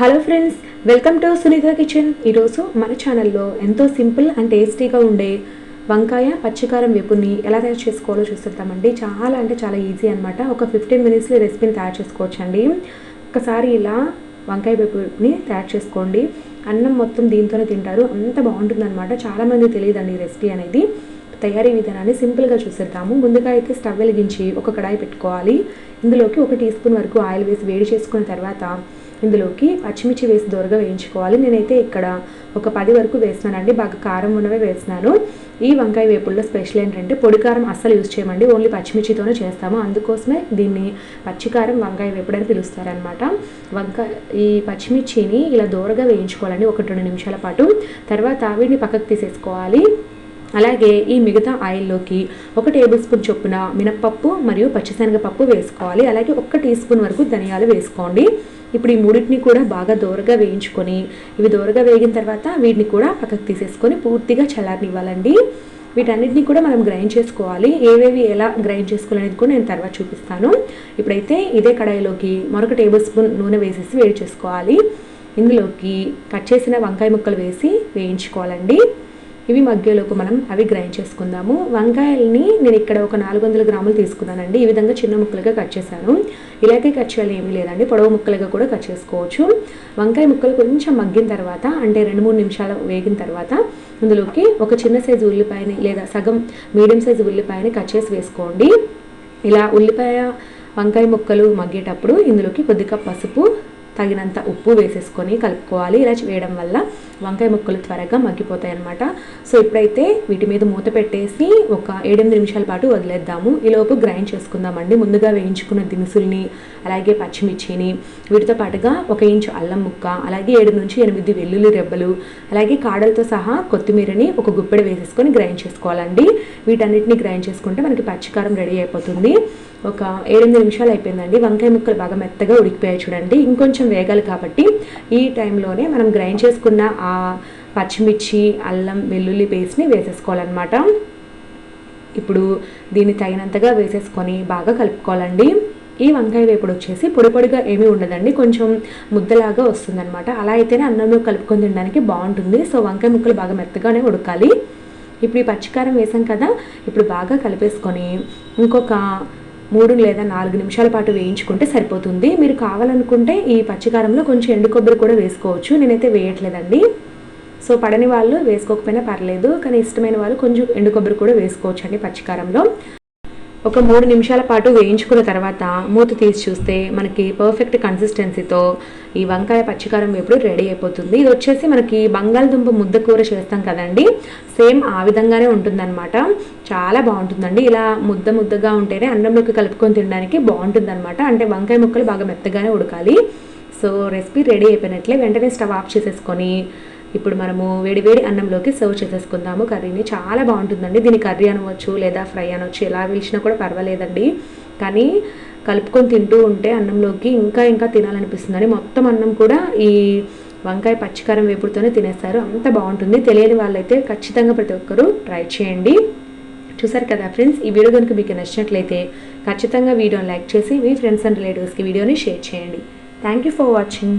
Hello friends welcome to Sunitha kitchen. ఈరోజు మన ఛానల్లో ఎంతో సింపుల్ అండ్ టేస్టీగా ఉండే వంకాయ పచ్చికారం వేపుని ఎలా తయారు చేసుకోవాలో చూసేద్దామండి. చాలా అంటే చాలా ఈజీ అనమాట ఒక ఫిఫ్టీన్ మినిట్స్లో రెసిపీని తయారు చేసుకోవచ్చండి. ఒకసారి ఇలా వంకాయ వేపుని తయారు చేసుకోండి. అన్నం మొత్తం దీంతోనే తింటారు. అంత బాగుంటుందన్నమాట. చాలామంది తెలియదండి ఈ రెసిపీ అనేది. తయారీ విధానాన్ని సింపుల్గా చూసేద్దాము. ముందుగా అయితే స్టవ్ వెలిగించి ఒక కడాయి పెట్టుకోవాలి. ఇందులోకి ఒక టీ స్పూన్ వరకు ఆయిల్ వేసి వేడి చేసుకున్న తర్వాత ఇందులోకి పచ్చిమిర్చి వేసి దూరగా వేయించుకోవాలి. నేనైతే ఇక్కడ ఒక పది వరకు వేసినానండి బాగా కారం ఉన్నవే వేసినాను ఈ వంకాయ వేపుల్లో స్పెషల్ ఏంటంటే పొడి కారం అస్సలు యూజ్ చేయమండి. ఓన్లీ పచ్చిమిర్చితోనే చేస్తాము. అందుకోసమే దీన్ని పచ్చికారం వంకాయ వేపుడు అని పిలుస్తారనమాట వంకాయ ఈ పచ్చిమిర్చిని ఇలా దూరగా వేయించుకోవాలండి. ఒక రెండు నిమిషాల పాటు. తర్వాత వీటిని పక్కకు తీసేసుకోవాలి. అలాగే ఈ మిగతా ఆయిల్లోకి ఒక టేబుల్ స్పూన్ చొప్పున మినప్పప్పు మరియు పచ్చిశనగపప్పు వేసుకోవాలి. అలాగే ఒక టీ స్పూన్ వరకు ధనియాలు వేసుకోండి. ఇప్పుడు ఈ మూడింటిని కూడా బాగా దోరగా వేయించుకొని ఇవి దోరగా వేగిన తర్వాత వీటిని కూడా పక్కకు తీసేసుకొని పూర్తిగా చల్లారనివ్వాలండి. వీటన్నిటిని కూడా మనం గ్రైండ్ చేసుకోవాలి. ఏవేవి ఎలా గ్రైండ్ చేసుకోవాలనేది కూడా నేను తర్వాత చూపిస్తాను. ఇప్పుడైతే ఇదే కడాయిలోకి మరొక టేబుల్ స్పూన్ నూనె వేసేసి వేడి చేసుకోవాలి. ఇందులోకి కట్ చేసిన వంకాయ ముక్కలు వేసి వేయించుకోవాలండి. ఇవి మగ్గేలోపు మనం అవి గ్రైండ్ చేసుకుందాము. వంకాయల్ని నేను ఇక్కడ ఒక నాలుగు వందల గ్రాములు తీసుకున్నానండి. ఈ విధంగా చిన్న ముక్కలుగా కట్ చేశాను. ఇలాగే కట్ చేయాలి ఏమీ లేదండి. పొడవు ముక్కలుగా కూడా కట్ చేసుకోవచ్చు. వంకాయ ముక్కలు కొంచెం మగ్గిన తర్వాత అంటే రెండు మూడు నిమిషాలు వేగిన తర్వాత ఇందులోకి ఒక చిన్న సైజు ఉల్లిపాయని లేదా సగం మీడియం సైజు ఉల్లిపాయని కట్ చేసి వేసుకోండి. ఇలా ఉల్లిపాయ వంకాయ ముక్కలు మగ్గేటప్పుడు ఇందులోకి కొద్దిగా పసుపు తగినంత ఉప్పు వేసేసుకొని కలుపుకోవాలి. ఇలా వేయడం వల్ల వంకాయ ముక్కలు త్వరగా మగ్గిపోతాయి అనమాట సో ఇప్పుడైతే వీటి మీద మూత పెట్టేసి ఒక ఏడెనిమిది నిమిషాల పాటు వదిలేద్దాము. ఈలోపు గ్రైండ్ చేసుకుందామండి. ముందుగా వేయించుకున్న దినుసుల్ని అలాగే పచ్చిమిర్చిని వీటితో పాటుగా ఒక ఇంచు అల్లం ముక్క అలాగే ఏడు నుంచి ఎనిమిది వెల్లుల్లి రెబ్బలు అలాగే కాడలతో సహా కొత్తిమీరని ఒక గుప్పెడ వేసేసుకొని గ్రైండ్ చేసుకోవాలండి. వీటన్నిటిని గ్రైండ్ చేసుకుంటే మనకి పచ్చికారం రెడీ అయిపోతుంది. ఒక ఏడెనిమిది నిమిషాలు అయిపోయిందండి. వంకాయ ముక్కలు బాగా మెత్తగా ఉడికిపోయాయి చూడండి. ఇంకొంచెం వేగాలి కాబట్టి ఈ టైంలోనే మనం గ్రైండ్ చేసుకున్న ఆ పచ్చిమిర్చి అల్లం వెల్లుల్లి పేస్ట్ని వేసేసుకోవాలన్నమాట. ఇప్పుడు దీన్ని తగినంతగా వేసేసుకొని బాగా కలుపుకోవాలండి. ఈ వంకాయ వేపుడు వచ్చేసి పొడి పొడిగా ఏమీ ఉండదండి కొంచెం ముద్దలాగా వస్తుందన్నమాట. అలా అయితేనే అన్నంలో కలుపుకొని తినడానికి బాగుంటుంది. సో వంకాయ ముక్కలు బాగా మెత్తగానే ఉడకాలి. ఇప్పుడు ఈ పచ్చికారం వేసాం కదా ఇప్పుడు బాగా కలిపేసుకొని ఇంకొక మూడు లేదా నాలుగు నిమిషాల పాటు వేయించుకుంటే సరిపోతుంది. మీరు కావాలనుకుంటే ఈ పచ్చికారంలో కొంచెం ఎండు కొబ్బరి కూడా వేసుకోవచ్చు. నేనైతే వేయట్లేదండి. సో పడని వాళ్ళు వేసుకోకపోయినా పర్లేదు. కానీ ఇష్టమైన వాళ్ళు కొంచెం ఎండు కొబ్బరి కూడా వేసుకోవచ్చు అండి పచ్చికారంలో. ఒక మూడు నిమిషాల పాటు వేయించుకున్న తర్వాత మూత తీసి చూస్తే మనకి పర్ఫెక్ట్ కన్సిస్టెన్సీతో ఈ వంకాయ పచ్చికారం వేపుడు రెడీ అయిపోతుంది. ఇది వచ్చేసి మనకి బంగాళదుంప ముద్ద కూర చేస్తాం కదండి. సేమ్ ఆ విధంగానే ఉంటుందన్నమాట. చాలా బాగుంటుందండి. ఇలా ముద్ద ముద్దగా ఉంటేనే అన్నంలోకి కలుపుకొని తినడానికి బాగుంటుందన్నమాట. అంటే వంకాయ ముక్కలు బాగా మెత్తగానే ఉడకాలి. సో రెసిపీ రెడీ అయిపోయినట్లే వెంటనే స్టవ్ ఆఫ్ చేసేసుకొని ఇప్పుడు మనము వేడి వేడి అన్నంలోకి సర్వ్ చేసేసుకుందాము. కర్రీని చాలా బాగుంటుందండి. దీని కర్రీ అనవచ్చు లేదా ఫ్రై అనవచ్చు ఎలా పిలిచినా కూడా పర్వాలేదండి. కానీ కలుపుకొని తింటూ ఉంటే అన్నంలోకి ఇంకా ఇంకా తినాలనిపిస్తుందని మొత్తం అన్నం కూడా ఈ వంకాయ పచ్చికారం వేపుడుతోనే తినేస్తారు. అంత బాగుంటుంది. తెలియని వాళ్ళైతే ఖచ్చితంగా ప్రతి ఒక్కరూ ట్రై చేయండి. చూసారు కదా ఫ్రెండ్స్ ఈ వీడియో కనుక మీకు నచ్చినట్లయితే ఖచ్చితంగా వీడియోని లైక్ చేసి మీ ఫ్రెండ్స్ అండ్ రిలేటివ్స్కి వీడియోని షేర్ చేయండి. Thank you for watching.